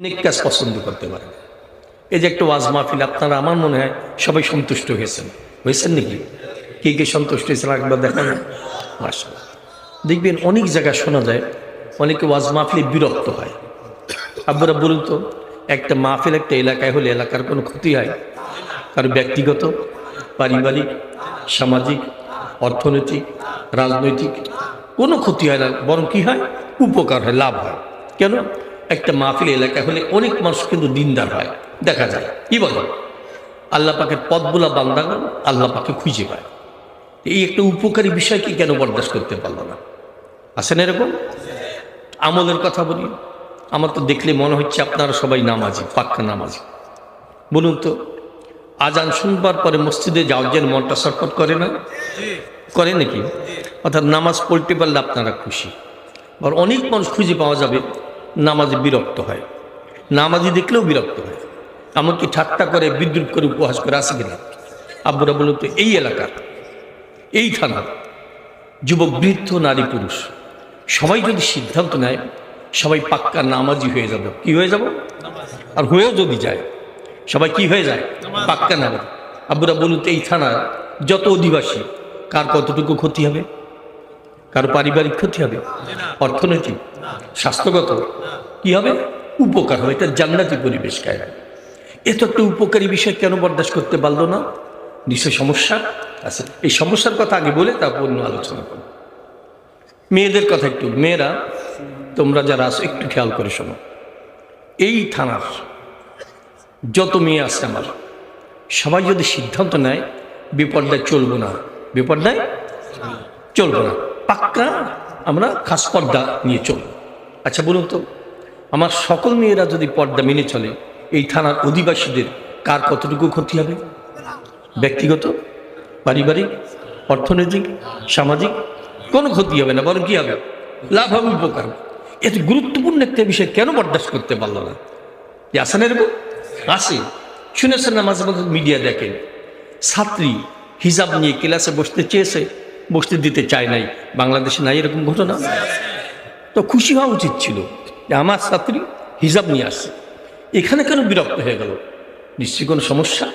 নেক কাজ পছন্দ করতে পারে। এই যে একটা ওয়াজ মাহফিল, আপনারা আমার মনে হয় সবাই সন্তুষ্ট হয়েছেন। হয়েছেন নাকি? কে কে সন্তুষ্ট হয়েছেন একবার দেখান। মার্শাল দেখবেন অনেক জায়গায় শোনা যায়, অনেকে ওয়াজ মাহফিলে বিরক্ত হয়। আব্বুরা বলুন তো, একটা মাহফিল একটা এলাকায় হলে এলাকার কোনো ক্ষতি হয়? কারও ব্যক্তিগত, পারিবারিক, সামাজিক, অর্থনৈতিক, রাজনৈতিক কোনো ক্ষতি হয় না, বরং কী হয়? উপকার হয়, লাভ হয়। কেন? একটা মাহফিল এলাকা হলে অনেক মানুষ কিন্তু দিনদার হয়, দেখা যায়। কি বলে? আল্লাহ পাকের পদগুলা বান্দাগণ আল্লাহ পাকে খুঁজে পায়। এই একটা উপকারী বিষয়কে কেন বরদাস্ত করতে পারল না? আসেন এরকম? আমলের কথা বলি। আমার তো দেখলে মনে হচ্ছে আপনারা সবাই নামাজি, পাক্কা নামাজি। বলুন তো, আজান শুনবার পরে মসজিদে যাও যেন মনটা ছটফট করে না? করে নাকি? অর্থাৎ নামাজ পড়তে পারলে আপনারা খুশি। আর অনেক মানুষ খুঁজে পাওয়া যাবে নামাজে বিরক্ত হয়। নামাজি দেখলেও বিরক্ত হয়। এমনকি ঠাট্টা করে, বিদ্রুপ করে, উপহাস করে আসে কিনা? আব্বুরা বলুন তো এই এলাকার এই থানার যুবক বৃদ্ধ, নারী, পুরুষ, সবাই যদি সিদ্ধান্ত নেয়, সবাই পাক্কা নামাজি হয়ে যাব। কি হয়ে যাব? আর হয়েও যদি যায়, সবাই কি হয়ে যায়? পাক্কা নামাজ। আব্বুরা বলুন তো এই থানার যত অধিবাসী, কার কতটুকু ক্ষতি হবে? কারও পারিবারিক ক্ষতি হবে, অর্থনৈতিক, স্বাস্থ্যগত, কি হবে? উপকার হবে, এটা জান্নাতি পরিবেশ কায় এ তো একটা উপকারী বিষয় কেন বরদাস্ত করতে পারল না? নিশ্চয় সমস্যা আছে। এই সমস্যার কথা আগে বলে তারপর অন্য আলোচনা করব। মেয়েদের কথা একটু, মেয়েরা, তোমরা যারা আছো, একটু খেয়াল করে শোনো। এই থানার যত মেয়ে আছে আমার, সবাই যদি সিদ্ধান্ত নেয় বিপর্দায় চলবো না। বিপর্দায় চলবো না। পাক্কা আমরা খাস পর্দা নিয়ে চলব। আচ্ছা বলুন তো, আমার সকল মেয়েরা যদি পর্দা মেনে চলে, এই থানার অধিবাসীদের কার কতটুকু ক্ষতি হবে? ব্যক্তিগত, পারিবারিক, অর্থনৈতিক, সামাজিক, কোনো ক্ষতি হবে না, বরং কী হবে? লাভ হবে, উপকার এত গুরুত্বপূর্ণ একটা বিষয় কেন বরদাস্ত করতে পারল না? যে আসেন এরকম আসে, শুনেছেন না মাঝে মাঝে মিডিয়া দেখেন, ছাত্রী হিজাব নিয়ে ক্লাসে বসতে চেয়েছে বসতে দিতে চায় নাই। বাংলাদেশে নাই এরকম ঘটনা। তো খুশি হওয়া উচিত ছিল যে আমার ছাত্রী হিজাব নিয়ে আসছে। এখানে কেন বিরক্ত হয়ে গেল? নিশ্চয়ই কোনো সমস্যা?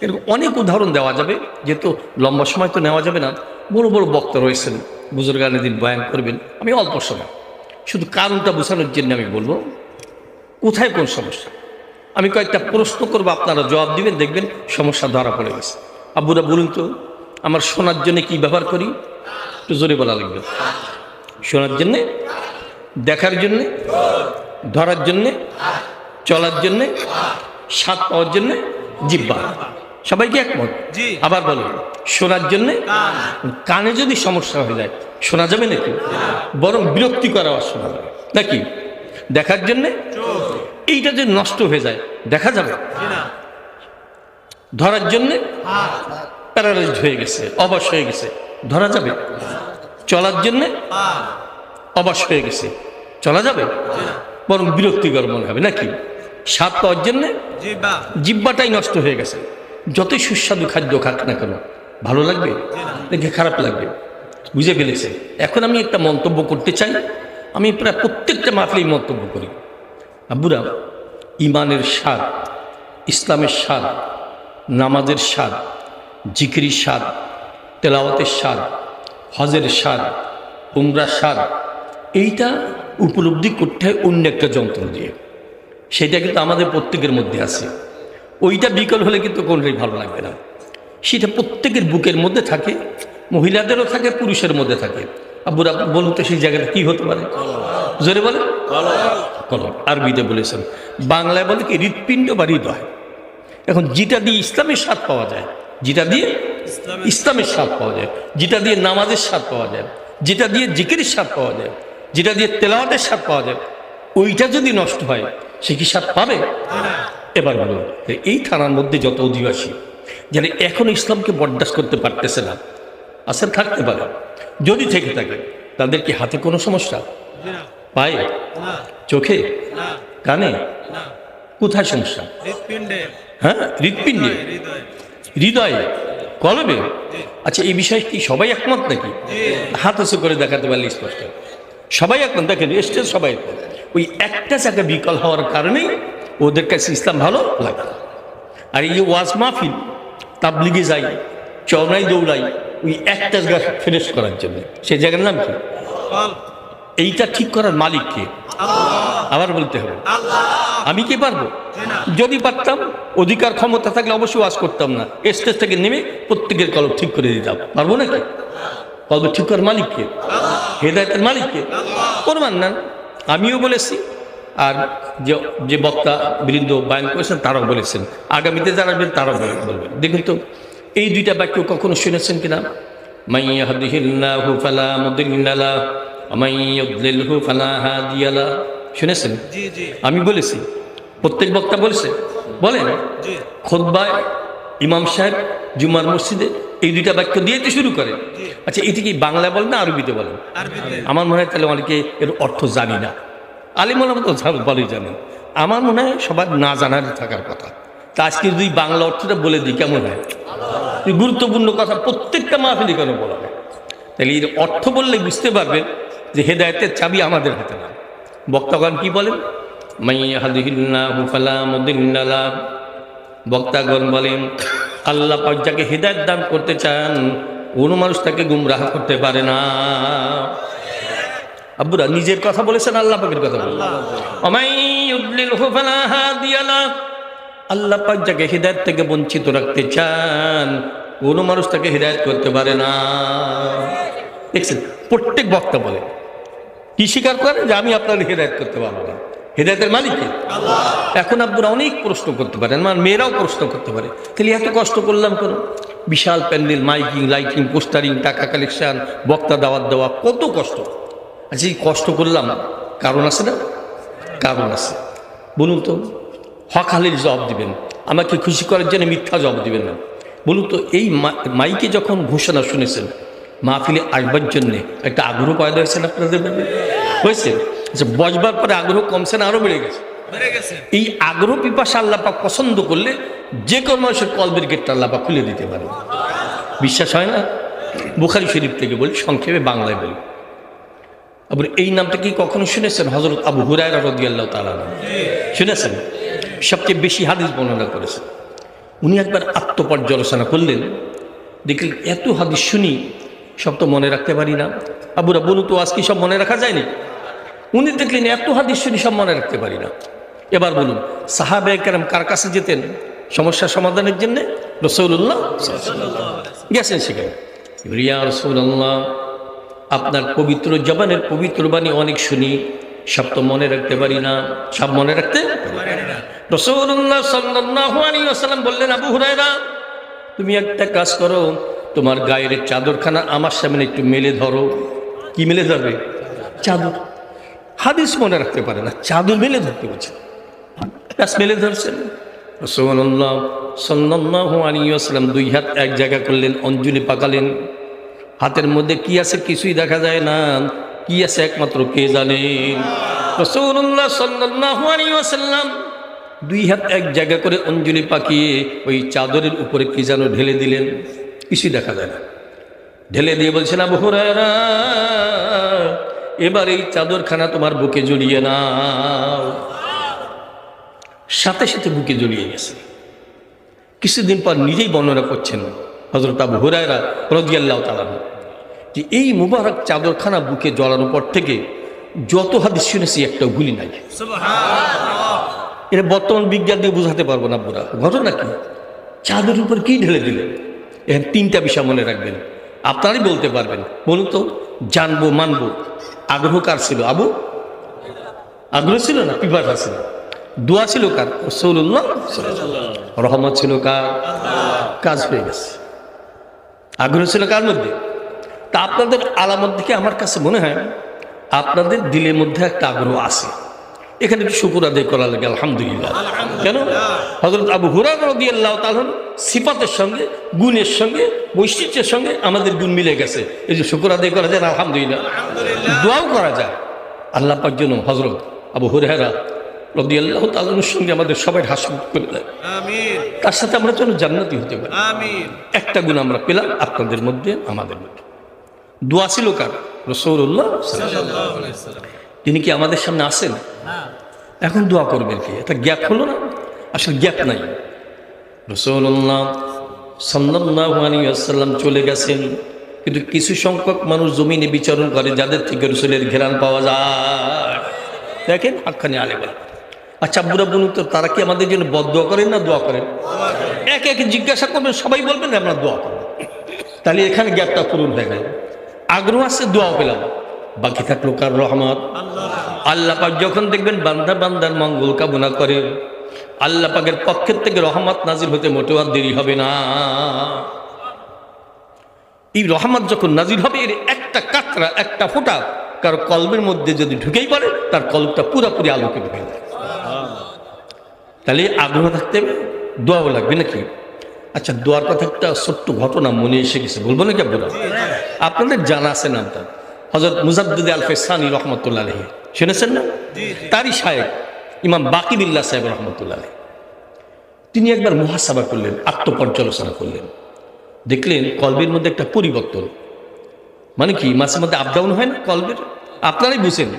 এরকম অনেক উদাহরণ দেওয়া যাবে, যেহেতু লম্বা সময় তো নেওয়া যাবে না। বড় বড় বক্তা রয়েছেন, বুজুর্গানের দিন বয়ান করবেন। আমি অল্প সময়। শুধু কারণটা বোঝানোর জন্য আমি বলব, কোথায় কোন সমস্যা? আমি কয়েকটা প্রশ্ন করব, আপনারা জবাব দিবেন, দেখবেন সমস্যা ধরা পড়ে গেছে। আব্বুরা বলুন তো। আমার শোনার জন্য কি ব্যবহার করি? একটু জোরে বলা লাগবে। শোনার জন্যে? দেখার জন্যে? ধরার জন্যে? চলার জন্যে? স্বাদ পাওয়ার জন্যে? জিব্বা সবাইকে একমত? আবার বলো। শোনার জন্যে? কানে। যদি সমস্যা হয়ে যায় শোনা যাবে নাকি? বরং বিরক্তি করা শোনা যাবে। নাকি? দেখার জন্যে? এইটা যে নষ্ট হয়ে যায় দেখা যাবে? ধরার জন্যে? প্যারালাইজড হয়ে গেছে, অবশ হয়ে গেছে। ধরা যাবে। চলার জন্যে অবশ হয়ে গেছে। চলা যাবে? বরং বিরক্তিকর মনে হবে, নাকি? স্বাদ পাওয়ার জন্যে জিব্বাটাই নষ্ট হয়ে গেছে। যতই সুস্বাদু খাদ্য খাক না কেন, ভালো লাগবে? দেখে খারাপ লাগবে। বুঝে ফেলেছে। এখন আমি একটা মন্তব্য করতে চাই। আমি প্রায় প্রত্যেকটা মাফলেই মন্তব্য করি। আব্বুরা ইমানের স্বাদ, ইসলামের স্বাদ, নামাজের স্বাদ জিকিরির স্বাদ, তেলাওয়াতের স্বাদ, হজের স্বাদ, উমরার স্বাদ, এইটা উপলব্ধি করতে হয় অন্য একটা যন্ত্র দিয়ে। সেটা কিন্তু আমাদের প্রত্যেকের মধ্যে আছে। ওইটা বিকল হলে কিন্তু কোনটাই ভালো লাগবে না। সেটা প্রত্যেকের বুকের মধ্যে থাকে, মহিলাদেরও থাকে, পুরুষের মধ্যে থাকে। আব্বুরা বলুন তো সেই জায়গাটা কি হতে পারে? জোরে বলে কলম, আরবিতে বলেছেন। বাংলায় বলে কি, হৃৎপিণ্ড বা হৃদয়। এখন যেটা দিয়ে ইসলামের স্বাদ পাওয়া যায় যেটা দিয়ে ইসলামের স্বাদ পাওয়া যায় যেটা দিয়ে নামাজের স্বাদ পাওয়া যায় যেটা দিয়ে জিকিরের স্বাদ পাওয়া যায় যেটা দিয়ে তেলাওয়াতের স্বাদ পাওয়া যায় ওইটা যদি নষ্ট হয় সে কি স্বাদ পাবে? এবার বলুন এই থানার মধ্যে যত অধিবাসী যারা এখন ইসলামকে বরদাস্ত করতে পারতেছে না আসেন থাকতে পারে যদি থেকে থাকে তাদের কি হাতে কোনো সমস্যা? পায়ে? চোখে? কানে? কোথায় সমস্যা? হ্যাঁ হৃৎপিণ্ডে। হৃদয় কলবে? আচ্ছা এই বিষয়ে কি সবাই একমত নাকি? হাত উঁচু করে দেখাতে পারলে স্পষ্ট। সবাই একমত? দেখেন স্টেজ সবাই একমত। ওই একটা জায়গা বিকল হওয়ার কারণেই ওদের কাছে ইসলাম ভালো লাগে আর এই ওয়াজ মাহফিল তাবলিগে যাই চওড়াই দৌড়াই ওই একটা জায়গা ফিনিশ করার জন্য। সেই জায়গার নাম কি? এইটা ঠিক করার মালিক কে আবার বলতে হবে। আমি কি পারব? যদি পারতাম, অধিকার, ক্ষমতা থাকলে অবশ্যই ওয়াজ করতাম না। স্টেজ থেকে নেমে প্রত্যেকের কলব ঠিক করে দিতাম। পারব নাকি? কলম ঠিক করার মালিককে, হেদায়তের মালিককে করবেন না আমিও বলেছি, আর যে যে বক্তা, বৃন্দ বায়ন করেছেন, তারাও বলেছেন। আগামীতে যারা আসবেন, তারাও বলে- বলবেন। দেখুন তো, এই দুইটা বাক্য কখনো শুনেছেন কিনা? মাইয়া হাদিহিল্লাহু ফালা মুদিল্লালা হাদিয়ালা শুনেছেন? আমি বলেছি। প্রত্যেক বক্তা বলেছে। বলেন খোদবায় ইমাম সাহেব জুমার মসজিদে এই দুইটা বাক্য দিয়ে তো শুরু করে। আচ্ছা এটি কি বাংলা বলেন না আরবিতে বলেন? আমার মনে হয় তাহলে অনেকে এর অর্থ জানি না। আলিমুল তো ভালোই জানেন। আমার মনে হয় সবার না জানার থাকার কথা। তা আজকে যদি বাংলা অর্থটা বলে দিই কেমন হয়? গুরুত্বপূর্ণ কথা প্রত্যেকটা মাহফিলি কেন বলা হয়? তাহলে এর অর্থ বললে বুঝতে পারবেন যে হেদায়তের চাবি আমাদের হাতে না বক্তাগণ কি বলেন। বক্তাগণ বলেন আল্লাহ যাকে হৃদায়ত দান করতে চান কোনো মানুষ তাকে গুমরাহ করতে পারে না। আব্বুরা নিজের কথা বলেছেন আল্লাহ পাকের কথা। আল্লাহ। পাক যাকে হৃদায়ত থেকে বঞ্চিত রাখতে চান কোনো মানুষ তাকে হৃদায়ত করতে পারে না। দেখছেন প্রত্যেক বক্তা বলে কি স্বীকার করে? যে আমি আপনার হেদায়ত করতে পারব না। হেদায়তের মালিককে এখন আপনারা অনেক প্রশ্ন করতে পারেন, আমার মেয়েরাও প্রশ্ন করতে পারে। তাহলে এত কষ্ট করলাম কেন? বিশাল প্যান্ডেল, মাইকিং, লাইটিং, পোস্টারিং, টাকা কালেকশন, বক্তা দাওয়াত দেওয়া, কত কষ্ট। আচ্ছা এই কষ্ট করলাম, কারণ আছে না? কারণ আছে। বলুন তো, হক হালির জবাব দিবেন। আমাকে খুশি করার জন্য মিথ্যা জবাব দিবেন না। বলুন তো, এই মাইকে যখন ঘোষণা শুনেছেন মাহফিলে আসবার জন্যে একটা আগ্রহ পয়দা হয়েছে না আপনাদের মধ্যে? হয়েছে? আচ্ছা বসবার পরে আগ্রহ কমছে না আরও বেড়ে গেছে। এই আগ্রহ পিপাসা আল্লাপা পছন্দ করলে যে কোনো মানুষের কলবের গেটটা আল্লাপা খুলে দিতে পারে। বিশ্বাস হয় না? বুখারি শরীফ থেকে বলি সংক্ষেপে বাংলায় বলি। আবার এই নামটা কি কখনো শুনেছেন? হজরত আবু হুরায়রা রদি আল্লাহ তালা শুনেছেন? সবচেয়ে বেশি হাদিস বর্ণনা করেছেন। উনি একবার আত্মপর্যালোচনা করলেন। দেখলেন এত হাদিস শুনি সব তো মনে রাখতে পারি না। আবুরা বলু তো আজকে সব মনে রাখা যায়নি? উনি দেখলেন এত হাদিস শুনি সব মনে রাখতে পারি না। এবার বলুন সাহাবে কেরাম কার কাছে যেতেন সমস্যা সমাধানের জন্য? রসৌল্লাহ গেছেন সেখানে। রিয়া রসৌল্লাহ আপনার পবিত্র জবানের পবিত্র বাণী অনেক শুনি, সব তো মনে রাখতে পারি না। সব মনে রাখতে রসৌল্লাহ বললেন, আবু হুরায়রা, তুমি একটা কাজ করো তোমার গায়ের চাদরখানা আমার সামনে একটু মেলে ধরো। কি মেলে ধরবে? চাদর। হাদিস মনে রাখতে পারে না। চাদর মেলে ধরতে বলছে। ব্যাস মেলে ধরছেন রসগোল্লাহ সাল্লাহ আলিয়াস্লাম দুই হাত এক জায়গা করলেন অঞ্জলি পাকালেন। হাতের মধ্যে কি আছে কিছুই দেখা যায় না। কি আছে একমাত্র কে জানেন রসগোল্লাহ সাল্লাহ আলিয়াস্লাম দুই হাত এক জায়গা করে অঞ্জলি পাকিয়ে ওই চাদরের উপরে কি যেন ঢেলে দিলেন। কিছুই দেখা যায় না। ঢেলে দিয়ে বলছেন আবু হুরায়রা এবার এই চাদরখানা তোমার বুকে জড়িয়ে নাও। সাথে সাথে বুকে জড়িয়ে গেছে। কিছুদিন পর নিজেই বর্ণনা করছেন হজরত আবু হুরায়রা রদিয়াল্লাহ তালান যে এই মুবারক চাদরখানা বুকে জড়ানোর পর থেকে যত হাদিস শুনেছি একটা গুলি নাই। এটা বর্তমান বিজ্ঞান দিয়ে বোঝাতে পারব না বুড়া ঘটনা কি? চাঁদের উপর কি ঢেলে দিলেন? তিনটা বিষয় মনে রাখবেন। আপনারাই বলতে পারবেন। বলুন তো, জানব, মানবো। আগ্রহ কার ছিল? আবু? আগ্রহ ছিল না? পিপাসা ছিল। দোয়া ছিল কার? রহমত ছিল কার? কাজ হয়ে গেছে। আগ্রহ ছিল কার মধ্যে? তা আপনাদের আলামত দেখে আমার কাছে মনে হয় আপনাদের দিলের মধ্যে একটা আগ্রহ আছে। এখানে একটু শুকুর আদায় করা লাগে আলহামদুলিল্লাহ। কেন? হজরত আবু হুরার রদি আল্লাহ তালন সিফাতের সঙ্গে গুণের সঙ্গে বৈশিষ্ট্যের সঙ্গে আমাদের গুণ মিলে গেছে। এই যে শুকুর আদায় করা যায় আলহামদুলিল্লাহ। দোয়াও করা যায়। আল্লাহ পাক জন্য হজরত আবু হুরেহারা রদি আল্লাহ তালনের সঙ্গে আমাদের সবাই হাসমুখ করে দেয়। তার সাথে আমরা যেন জান্নাতি হতে পারি। একটা গুণ আমরা পেলাম আপনাদের মধ্যে আমাদের মধ্যে। দোয়া ছিল কার? সাল্লাম তিনি কি আমাদের সামনে আসেন এখন দোয়া করবেন কি? একটা গ্যাপ হলো না? আসলে গ্যাপ নাই। রসুল্লাহ সাল্লাহ চলে গেছেন। কিন্তু কিছু সংখ্যক মানুষ জমিনে বিচরণ করে, যাদের থেকে রসুলের ঘেরান পাওয়া যায়। দেখেন আখানে আলে বলে আচ্ছা বুড়া বলুন তো তারা কি আমাদের জন্য বদ দোয়া করেন না দোয়া করেন? একে একে জিজ্ঞাসা করবেন, সবাই বলবেন আমরা দোয়া করব। তাহলে এখানে গ্যাপটা পূরণ হয়ে গেল। আগ্রহ আছে দোয়া পেলাম। বাকি থাকল কার রহমত? আল্লাহ পাক যখন দেখবেন বান্দা বান্দার মঙ্গল কামনা করে, আল্লাহ পাকের পক্ষের থেকে রহমত নাজির হতে মোটেও আর দেরি হবে না। এই রহমত যখন নাজির হবে, এর একটা কাতরা, একটা ফোঁটা কারও কলবের মধ্যে যদি ঢুকেই পড়ে, তার কলবটা পুরোপুরি আলোকে ঢুকে তাহলে আগ্রহ থাকতে হবে, দোয়াও লাগবে নাকি? আচ্ছা দোয়ার কথা একটা ছোট্ট ঘটনা মনে এসে গেছে, বলব নাকি আপনারা? আপনাদের জানা আছে নামটা? হজরত মুজাদ্দুদ আল ফেসানি রহমতুল্লাহ আলহী শুনেছেন না? তারই সাহেব ইমাম বাকিবিল্লা সাহেব রহমতুল্লাহ আলহী তিনি একবার মহাসভা করলেন আত্মপর্যালোচনা করলেন। দেখলেন কলবের মধ্যে একটা পরিবর্তন। মানে কি মাঝে মধ্যে আপডাউন হয় না কলবের? আপনারাই বুঝেন।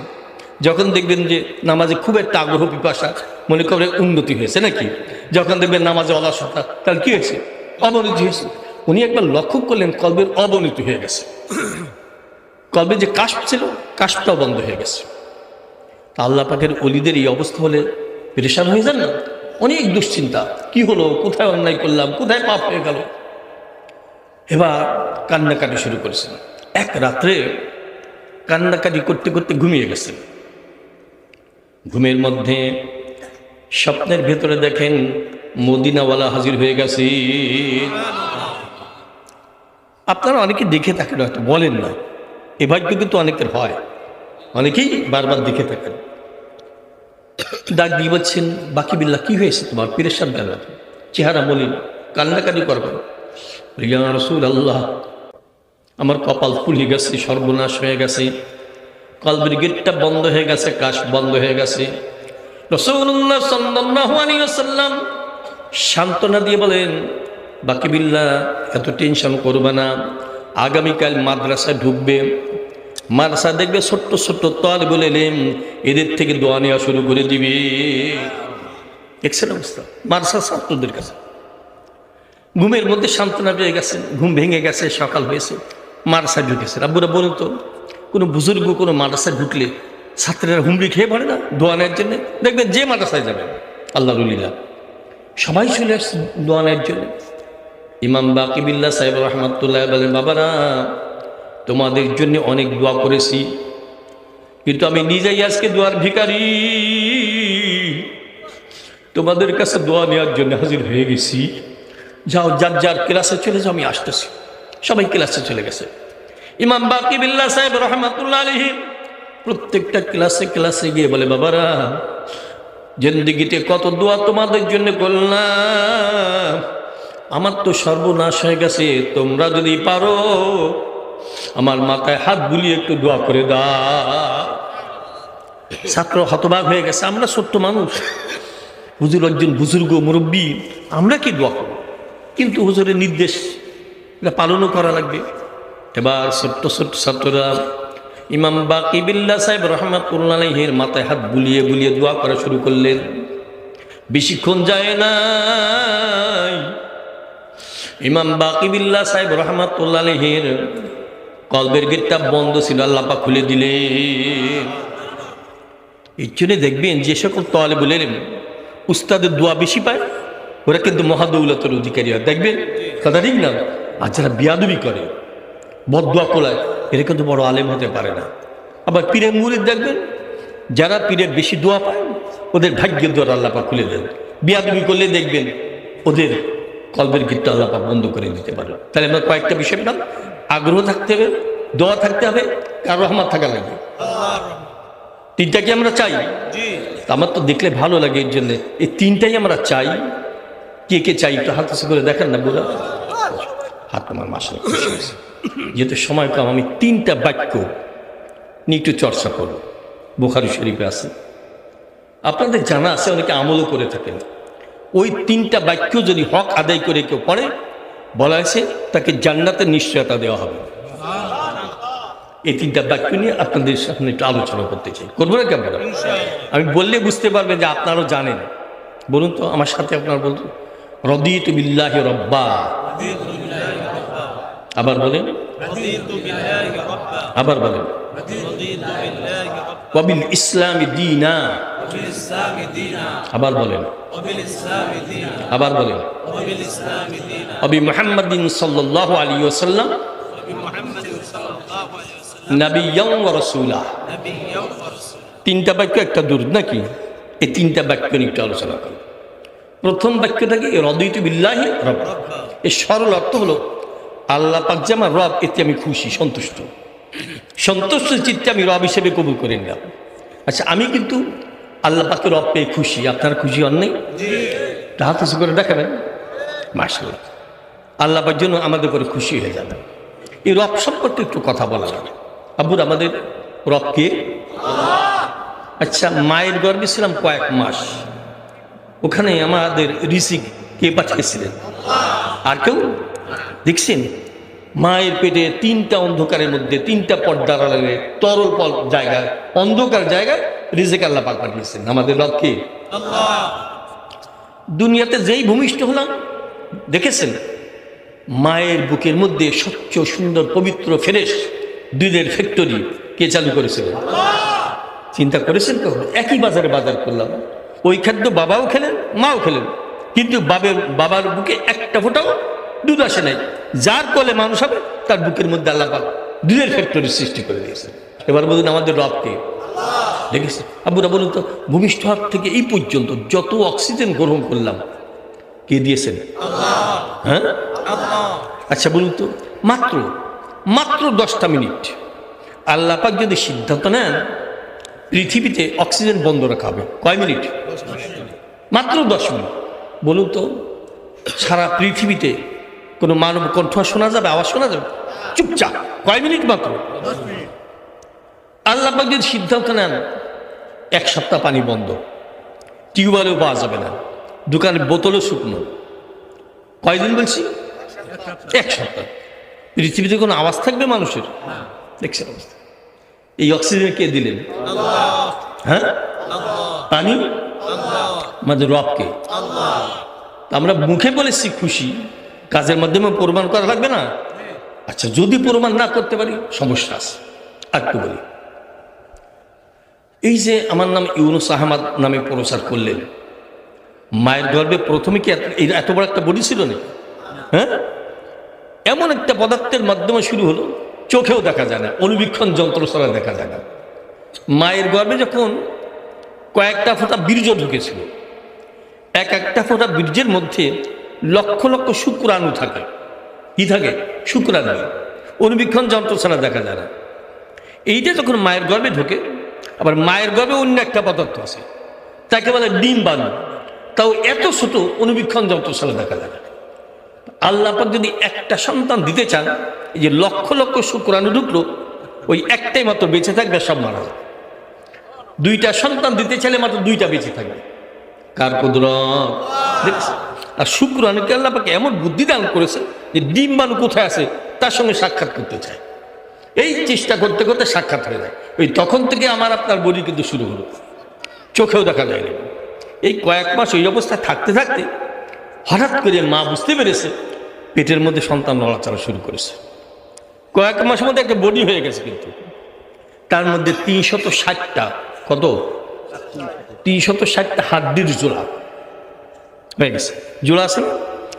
যখন দেখবেন যে নামাজে খুব একটা আগ্রহ পিপাসা মনে করে উন্নতি হয়েছে নাকি? যখন দেখবেন নামাজে অলসতা তাহলে কি হয়েছে? অবনতি হয়েছে। উনি একবার লক্ষ্য করলেন কলবের অবনতি হয়ে গেছে। কলবে যে কাশ ছিল কাশটাও বন্ধ হয়ে গেছে। আল্লাহ পাকের অলিদের এই অবস্থা হলে পরেশান হয়ে যান না? অনেক দুশ্চিন্তা। কি হলো? কোথায় অন্যায় করলাম? কোথায় পাপ হয়ে গেল? এবার কান্নাকাটি শুরু করেছেন। এক রাত্রে কান্নাকাটি করতে করতে ঘুমিয়ে গেছেন। ঘুমের মধ্যে স্বপ্নের ভেতরে দেখেন মদিনাওয়ালা হাজির হয়ে গেছে আপনারা অনেকে দেখে থাকেন, হয়তো বলেন না। এ ভাগ্য কিন্তু অনেকের হয়। অনেকেই বারবার দেখে থাকেন। ডাক দিয়ে বলছেন, বাকি বিল্লা কি হয়েছে তোমার? পিরেশান কেন? চেহারা মলিন, কান্নাকাটি করবেন? রসুল আল্লাহ আমার কপাল ফুলে গেছে, সর্বনাশ হয়ে গেছে। কলবের গেটটা বন্ধ হয়ে গেছে, কাশ বন্ধ হয়ে গেছে। রসুল্লাহ সাল্লাহ আলিয়াল্লাম সান্ত্বনা দিয়ে বলেন, বাকি বিল্লা এত টেনশন করবে না। আগামীকাল মাদ্রাসা ঢুকবে। মাদ্রাসা দেখবে ছোট্ট ছোট্ট তল বলে নেম, এদের থেকে দোয়া নেওয়া শুরু করে দিবে। অবস্থা। মাদ্রাসা ছাত্রদের কাছে। ঘুমের মধ্যে সান্ত্বনা পেয়ে গেছেন, ঘুম ভেঙে গেছে, সকাল হয়েছে, মাদ্রাসা ঢুকেছে। আব্বুরা বলুন তো, কোনো বুজুর্গ কোনো মাদ্রাসা ঢুকলে ছাত্রেরা হুমড়ি খেয়ে পড়ে না দোয়ানের জন্য? দেখবেন যে মাদ্রাসায় যাবে আল্লাহ সবাই চলে আসছে দোয়ানের জন্য। ইমাম বাকিবিল্লা সাহেব রহমতুল্লাহ বলেন, বাবারা, তোমাদের জন্য অনেক দোয়া করেছি, কিন্তু আমি নিজেই আজকে দোয়ার ভিকারি তোমাদের কাছে দোয়া নেওয়ার জন্য হাজির হয়ে গেছি। যাও, যার যার ক্লাসে চলে যাও, আমি আসতেছি। সবাই ক্লাসে চলে গেছে। ইমাম বাকিবিল্লা সাহেব রহমতুল্লাহ আলহিম প্রত্যেকটা ক্লাসে ক্লাসে গিয়ে বলে, বাবারা জিন্দিগিতে কত দোয়া তোমাদের জন্য করলাম আমার তো সর্বনাশ হয়ে গেছে, তোমরা যদি পারো, আমার মাথায় হাত বুলিয়ে একটু দোয়া করে দা ছাত্র হতবাক হয়ে গেছে, আমরা ছোট্ট মানুষ। হুজুর একজন বুজুর্গ মুরব্বী, আমরা কি দোয়া করব? কিন্তু হুজুরের নির্দেশ, এটা পালনও করা লাগবে। এবার ছোট্ট ছোট্ট ছাত্ররা, ইমাম বাকিবিল্লা সাহেব রহমাতুল্লাহের মাথায় হাত বুলিয়ে বুলিয়ে দোয়া করা শুরু করলেন। বেশিক্ষণ যায় নাই। ইমাম বাকিবিল্লা সাহেব রহমাতুল্লাহের কলবের গেটটা বন্ধ ছিল আল্লাপা খুলে দিলে জন্য দেখবেন যে সকল তলে বলেন উস্তাদের দোয়া বেশি পায়, ওরা কিন্তু মহাদৌলতের অধিকারী হয়। দেখবেন? কথা ঠিক না? আর যারা বিয়াদুবি করে বদুয়া কোলায় এরা কিন্তু বড় আলেম হতে পারে না। আবার পীরের মুরিদ দেখবেন? যারা পীরের বেশি দোয়া পায়, ওদের ভাগ্যের দোয়ার আল্লাপা খুলে দেন। বিয়াদুবি করলে দেখবেন, ওদের কলবের গীতটা আল্লাপা বন্ধ করে দিতে পারে তাহলে আমরা কয়েকটা বিষয় পেলাম আগ্রহ থাকতে হবে দোয়া থাকতে হবে কার রহমত থাকা লাগবে। তিনটা কি আমরা চাই? আমার তো দেখলে ভালো লাগে এর জন্য। এই তিনটাই আমরা চাই। কে কে চাই একটু হাত করে দেখেন না বুঝা হাত আমার মাসে যেহেতু সময় কম আমি তিনটা বাক্য নিয়ে একটু চর্চা করব। বোখারি শরীফে আছে। আপনাদের জানা আছে অনেকে আমলও করে থাকেন। ওই তিনটা বাক্য যদি হক আদায় করে কেউ পড়ে বলা হয়েছে তাকে জান্নাতে নিশ্চয়তা দেওয়া হবে। এই তিনটা বাক্য নিয়ে আপনাদের সামনে একটু আলোচনা করতে চাই। করব না কেমন আমি বললে বুঝতে পারবেন যে আপনারাও জানেন। বলুন তো আমার সাথে আপনার বলুন। রদিত বিল্লাহ রব্বা। আবার বলেন। আবার বলেন। কবিল ইসলাম দিনা। আবার বলেন। আবার বলেন। অবি মোহাম্মদিন সাল্লাহ আলী ওসাল্লাম তিনটা বাক্য একটা দূর নাকি? এই তিনটা বাক্য নিয়ে একটু আলোচনা করো। প্রথম বাক্যটা কি রদইত বিল্লাহি রব এর সরল অর্থ হলো আল্লাহ পাক যে আমার রব এতে আমি খুশি সন্তুষ্ট। সন্তুষ্ট চিত্তে আমি রব হিসেবে কবুল করে নিলাম। আচ্ছা আমি কিন্তু আল্লাহ পাকে রব পেয়ে খুশি আপনার খুশি হন নাই? হাত উঁচু করে দেখাবেন। মার্শাল্লাহ আল্লাহ পাক জন্য আমাদের উপরে খুশি হয়ে যাবে এই রব সম্পর্কে একটু কথা বলা যাবে আব্বুর আমাদের রবকে? আচ্ছা মায়ের গর্ভে ছিলাম কয়েক মাস। ওখানে আমাদের ঋষিক কে পাঠিয়েছিলেন? আর কেউ? দেখছেন? মায়ের পেটে তিনটা অন্ধকারের মধ্যে তিনটা পর্দা তরল পল জায়গায় অন্ধকার জায়গায় রিজেক আল্লাহ পাক পাঠিয়েছেন। আমাদের রব দুনিয়াতে যেই ভূমিষ্ঠ হলাম দেখেছেন? মায়ের বুকের মধ্যে স্বচ্ছ সুন্দর পবিত্র ফেরেশ দুধের ফ্যাক্টরি কে চালু করেছিল? চিন্তা করেছেন কখন? একই বাজারে বাজার করলাম। ওই খাদ্য বাবাও খেলেন মাও খেলেন। কিন্তু বাবের বাবার বুকে একটা ফোটাও দুধ আসে নাই। যার কলে মানুষ হবে তার বুকের মধ্যে আল্লাহ দুধের ফ্যাক্টরির সৃষ্টি করে দিয়েছে এবার বলুন আমাদের রবকে দেখেছি? আবুরা বলুন তো, ভূমিষ্ঠ হওয়ার থেকে এই পর্যন্ত যত অক্সিজেন গ্রহণ করলাম, কে দিয়েছেন? হ্যাঁ? আচ্ছা বলুন তো, মাত্র মাত্র দশটা মিনিট। আল্লাহ পাক যদি সিদ্ধান্ত নেন, পৃথিবীতে অক্সিজেন বন্ধ রাখা হবে। কয় মিনিট? মাত্র দশ মিনিট। বলুন তো, সারা পৃথিবীতে কোনো মানব কণ্ঠ শোনা যাবে, আওয়াজ শোনা যাবে? চুপচাপ। কয় মিনিট মাত্র? পাক যদি সিদ্ধান্ত নেন, এক সপ্তাহ পানি বন্ধ, টিউবওয়েলেও পাওয়া যাবে না, দোকানের বোতলও শুকনো। কয়দিন বলছি? এক সপ্তাহ। পৃথিবীতে কোনো আওয়াজ থাকবে মানুষের? দেখছেন অবস্থা। এই অক্সিজেন কে দিলেন? হ্যাঁ? পানি? আমাদের রবকে। আমরা মুখে বলেছি খুশি, কাজের মাধ্যমে প্রমাণ করা লাগবে না? আচ্ছা যদি প্রমাণ না করতে পারি, সমস্যা আছে। আর বলি। এই যে আমার নাম ইউনুস আহমদ নামে প্রচার করলেন, মায়ের গর্ভে প্রথমে কি এত- বড় একটা বডি ছিল না হ্যাঁ? এমন একটা পদার্থের মাধ্যমে শুরু হলো, চোখেও দেখা যায় না অনুবীক্ষণ যন্ত্র ছাড়া দেখা যায় না। মায়ের গর্ভে যখন কয়েকটা ফোঁটা বীর্য ঢুকেছিল, এক একটা ফোঁটা বীর্যের মধ্যে লক্ষ লক্ষ শুক্রাণু থাকে। কি থাকে? শুক্রাণু। অনুবীক্ষণ যন্ত্র ছাড়া দেখা যায় না। এইটা যখন মায়ের গর্ভে ঢোকে আবার মায়ের গর্ভে অন্য একটা পদার্থ আছে। তাকে বলে ডিম বানু তাও এত ছোট, অনুবীক্ষণ যন্ত্র সালে দেখা যায় আল্লাহ পাক যদি একটা সন্তান দিতে চান, এই যে লক্ষ লক্ষ শুক্রাণু ঢুকলো ওই একটাই মাত্র বেঁচে থাকবে সব মারা যাবে। দুইটা সন্তান দিতে চাইলে মাত্র দুইটা বেঁচে থাকবে। কার কুদরত? দেখছেন আর শুক্রাণুকে আল্লাহ পাকে এমন বুদ্ধি দান করেছে যে ডিম বানু কোথায় আছে, তার সঙ্গে সাক্ষাৎ করতে চায়। এই চেষ্টা করতে করতে সাক্ষাৎ হয়ে যায়। ওই তখন থেকে আমার আপনার বডি কিন্তু শুরু হলো। চোখেও দেখা যায়নি। এই কয়েক মাস ওই অবস্থায় থাকতে থাকতে হঠাৎ করে মা বুঝতে পেরেছে, পেটের মধ্যে সন্তান নড়াচড়া শুরু করেছে। কয়েক মাসের মধ্যে একটা বডি হয়ে গেছে কিন্তু। তার মধ্যে তিনশত ষাটটা কত? তিনশত ষাটটা হাড্ডির জোড়া হয়ে গেছে। জোড়া আছে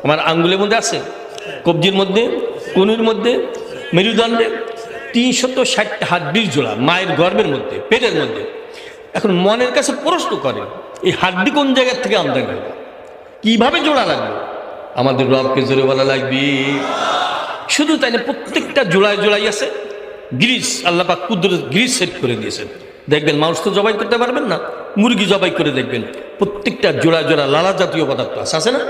আমার আঙ্গুলের মধ্যে আছে, কবজির মধ্যে কনুর মধ্যে মেরুদণ্ডে তিনশত ষাটটা হাড্ডির জোড়া মায়ের গর্ভের মধ্যে, পেটের মধ্যে। এখন মনের কাছে প্রশ্ন করে, এই হাড্ডি কোন জায়গার থেকে আমদানি হলো কীভাবে জোড়া লাগবে? আমাদের রবকে জোরে বলা লাগবে। শুধু তাই না, প্রত্যেকটা জোড়ায় জোড়াই আছে। গ্রিস, আল্লাহ পাক কুদরত গ্রিস সেট করে দিয়েছেন। দেখবেন মানুষ তো জবাই করতে পারবেন না, মুরগি জবাই করে দেখবেন। প্রত্যেকটা জোড়া জোড়া লালা জাতীয় পদার্থ আছে আছে না?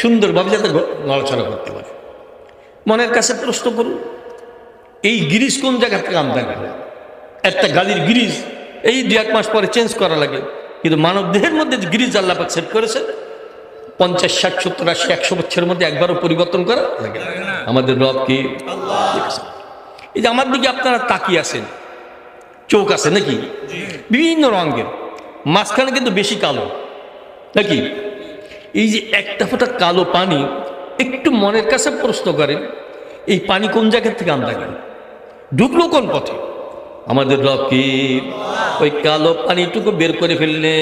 সুন্দরভাবে যাতে নড়াচড়া করতে পারে। মনের কাছে প্রশ্ন করুন এই গিরিজ কোন জায়গা থেকে আমদানি হয় একটা গাড়ির গিরিজ এই দু এক মাস পরে চেঞ্জ করা লাগে। কিন্তু মানব দেহের মধ্যে যে গিরিজ আল্লাপাক সেট করেছে পঞ্চাশ, ষাট, সত্তর, আশি, একশো বছরের মধ্যে একবারও পরিবর্তন করা লাগে আমাদের রব কি? এই যে আমার দিকে আপনারা তাকিয়ে আছেন, চোখ আছে নাকি? বিভিন্ন রঙের, মাঝখানে কিন্তু বেশি কালো। নাকি? এই যে একটা ফোঁটা কালো পানি, একটু মনের কাছে প্রশ্ন করেন, এই পানি কোন জায়গা থেকে গেল ঢুকলো কোন পথে? আমাদের রবকে ওই কালো পানিটুকু বের করে ফেললে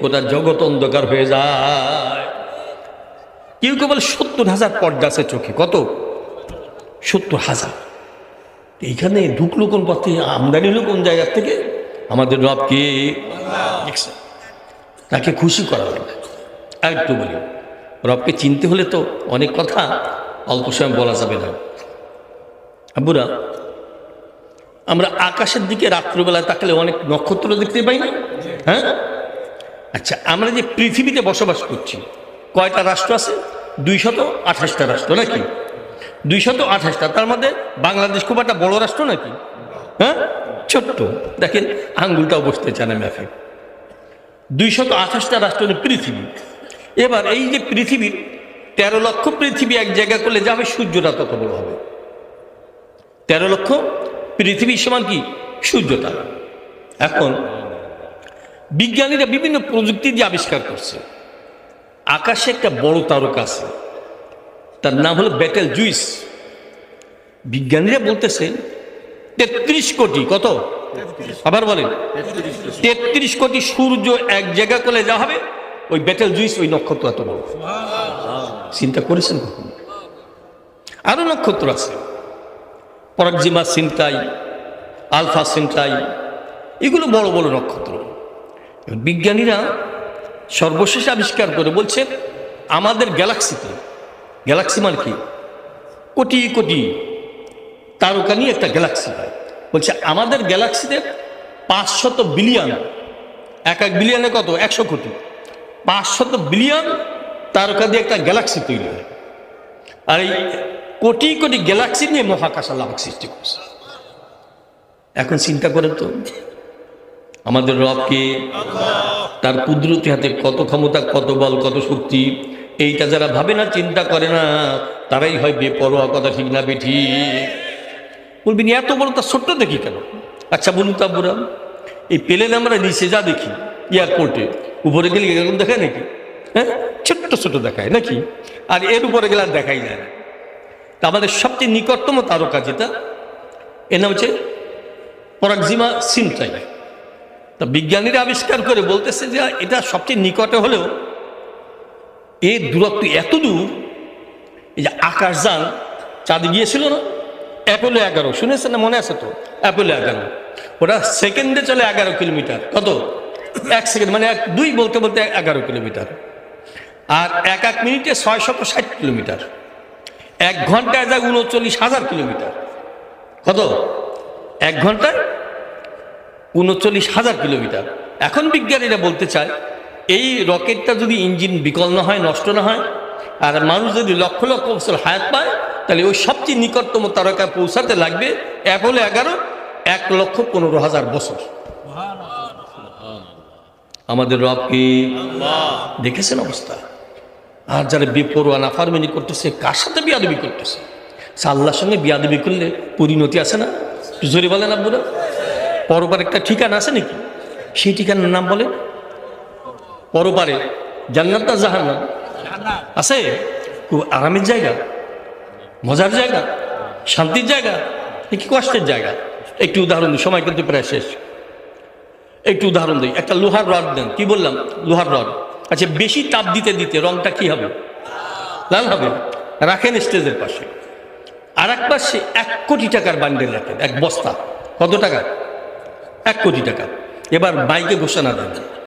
ওটা জগৎ অন্ধকার হয়ে যায়। কেউ কেউ বলে সত্তর হাজার পর্দা আছে চোখে, কত? সত্তর হাজার। এইখানে ঢুকলো কোন পথে? আমদানি হলো কোন জায়গার থেকে? আমাদের রবকে দেখছেন? তাকে খুশি করা হবে একটু বলি, রবকে চিনতে হলে তো অনেক কথা অল্প সময় বলা যাবে না। আব্বুরা আমরা আকাশের দিকে রাত্রবেলায় তাকালে অনেক নক্ষত্র দেখতে পাই না? হ্যাঁ? আচ্ছা আমরা যে পৃথিবীতে বসবাস করছি, কয়টা রাষ্ট্র আছে? দুইশত আঠাশটা রাষ্ট্র নাকি? দুইশত আঠাশটা, তার মধ্যে বাংলাদেশ খুব একটা বড় রাষ্ট্র নাকি? হ্যাঁ? ছোট্ট। দেখেন, আঙ্গুলটাও বসতে চায় না ম্যাফে দুইশত আঠাশটা রাষ্ট্র পৃথিবী। এবার এই যে পৃথিবীর তেরো লক্ষ পৃথিবী এক জায়গা করলে যাবে সূর্যটা তত বড় হবে। তেরো লক্ষ পৃথিবীর সমান কি? সূর্যটা এখন বিজ্ঞানীরা বিভিন্ন প্রযুক্তি দিয়ে আবিষ্কার করছে। আকাশে একটা বড় তারকা আছে। তার নাম হলো ব্যাটেল জুইস। বিজ্ঞানীরা বলতেছে, তেত্রিশ কোটি, কত? আবার বলেন, তেত্রিশ কোটি সূর্য এক জায়গা করলে যা হবে? ওই ব্যাটেল জুইস ওই নক্ষত্র এত বড়। চিন্তা করেছেন কখন? আরও নক্ষত্র আছে। পরাগজিমা সিনটাই আলফা সিনটাই এগুলো বড় বড় নক্ষত্র। বিজ্ঞানীরা সর্বশেষ আবিষ্কার করে বলছেন আমাদের গ্যালাক্সিতে, গ্যালাক্সি মানে কি? কোটি কোটি তারকা নিয়ে একটা গ্যালাক্সি হয়। বলছে, আমাদের গ্যালাক্সিতে পাঁচশত বিলিয়ন, এক এক বিলিয়নে কত? একশো কোটি। পাঁচশত বিলিয়ন তারকা দিয়ে একটা গ্যালাক্সি তৈরি হয়। আর এই কোটি কোটি গ্যালাক্সি নিয়ে মহাকাশ আল্লাহ সৃষ্টি করছে। এখন চিন্তা করেন তো, আমাদের রবকে, তার কুদরতি হাতে কত ক্ষমতা, কত বল, কত শক্তি, এইটা যারা ভাবে না, চিন্তা করে না, তারাই হয় বেপরোয়া কথা, ঠিক না বেঠি। বলবেন, এত বড় তার ছোট্ট দেখি কেন? আচ্ছা বলুন তো আব্বুরা, এই প্লেন আমরা নিচে যা দেখি, এয়ারপোর্টে, উপরে গেলে এরকম দেখায় নাকি? হ্যাঁ ছোট্ট ছোট দেখায় নাকি? আর এর উপরে গেলে আর দেখাই যায় না। তা আমাদের সবচেয়ে নিকটতম তারকা যেটা, এর নাম হচ্ছে পরাগজিমা সিনটাই তা বিজ্ঞানীরা আবিষ্কার করে বলতেছে যে এটা সবচেয়ে নিকটে হলেও এর দূরত্ব এত দূর, এই যে আকাশযান চাঁদে গিয়েছিল না? অ্যাপোলো এগারো, শুনেছেন না? মনে আছে তো? অ্যাপোলো এগারো। ওটা সেকেন্ডে চলে এগারো কিলোমিটার। কত? এক সেকেন্ড মানে এক, দুই বলতে বলতে এগারো কিলোমিটার। আর এক এক মিনিটে ছয় শত ষাট কিলোমিটার। এক ঘন্টায় যায় উনচল্লিশ হাজার কিলোমিটার। কত? এক ঘন্টায় উনচল্লিশ হাজার কিলোমিটার। এখন বিজ্ঞানীরা বলতে চায় এই রকেটটা যদি ইঞ্জিন বিকল না হয় নষ্ট না হয় আর মানুষ যদি লক্ষ লক্ষ বছর হায়াত পায় তাহলে ওই সবচেয়ে নিকটতম তারকায় পৌঁছাতে লাগবে অ্যাপোলো এগারো এক লক্ষ পনেরো হাজার বছর। আমাদের রবকে দেখেছেন অবস্থা? আর যারা বেপরোয়া, নাফারমেনি করতেছে, কার সাথে বিয়াদবি করতেছে? সে আল্লাহর সঙ্গে বিয়াদবি করলে পরিণতি আছে না? জোরে বলেন আব্বুরা। পরবার একটা ঠিকানা আছে নাকি? সেই ঠিকানার নাম বলে পরপারে জান্নাত না জাহান্নাম? আছে? খুব আরামের জায়গা। মজার জায়গা। শান্তির জায়গা। নাকি কষ্টের জায়গা? একটু উদাহরণ দিই, সময় কিন্তু প্রায় শেষ। একটু উদাহরণ দিই। একটা লোহার রড দেন। কি বললাম? লোহার রড। আচ্ছা বেশি তাপ দিতে দিতে রংটা কি হবে? লাল হবে। রাখেন স্টেজের পাশে। আর এক পাশে এক কোটি টাকার বান্ডেল রাখেন, এক বস্তা। কত টাকা? এক কোটি টাকা। এবার বাইকে ঘোষণা দেন।